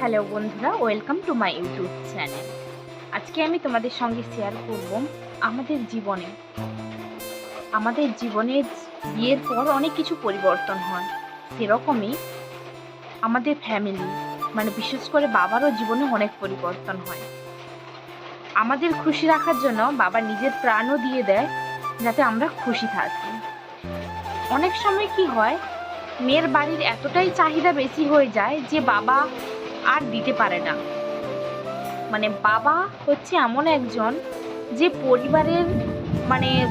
Hello বন্ধুরা welcome to my YouTube channel আজকে আমি তোমাদের সঙ্গে শেয়ার করব আমাদের জীবনে। আমাদের জীবনে বিয়ের পর অনেক কিছু পরিবর্তন হয়। সেরকমই আমাদের ফ্যামিলি মানে বিশেষ করে বাবারও জীবনে অনেক পরিবর্তন হয়। আমাদের খুশি রাখার জন্য বাবা নিজের প্রাণও দিয়ে দেয়, যাতে আমরা খুশি থাকি। অনেক সময় কি হয় মেয়ের বাড়ির এতটাই চাহিদা বেশি হয়ে যায় যে বাবা আর দিতে পারে না। মানে বাবা হচ্ছে এমন একজন যে পরিবারের মানে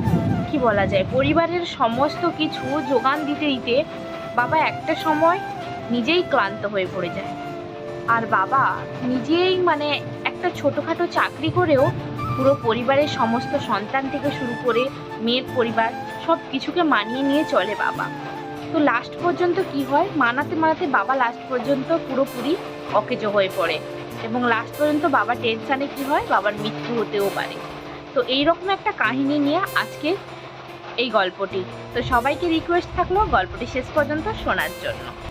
কি বলা যায়, পরিবারের সমস্ত কিছু যোগান দিতে দিতে বাবা একটা সময় নিজেই ক্লান্ত হয়ে পড়ে যায়। আর বাবা নিজেই মানে একটা ছোটোখাটো চাকরি করেও পুরো পরিবারের সমস্ত সন্তান থেকে শুরু করে মেয়ের পরিবার সব কিছুকে মানিয়ে নিয়ে চলে বাবা। তো লাস্ট পর্যন্ত কি হয়? মানাতে মানাতে বাবা লাস্ট পর্যন্ত পুরোপুরি অকেজ হয়ে পড়ে। এবং লাস্ট পর্যন্ত বাবা টেনশানে কি হয়? বাবার মৃত্যু হতেও পারে। তো এইরকম একটা কাহিনী নিয়ে আজকে এই গল্পটি। তো সবাইকে রিকোয়েস্ট থাকল গল্পটি শেষ পর্যন্ত শোনার জন্য।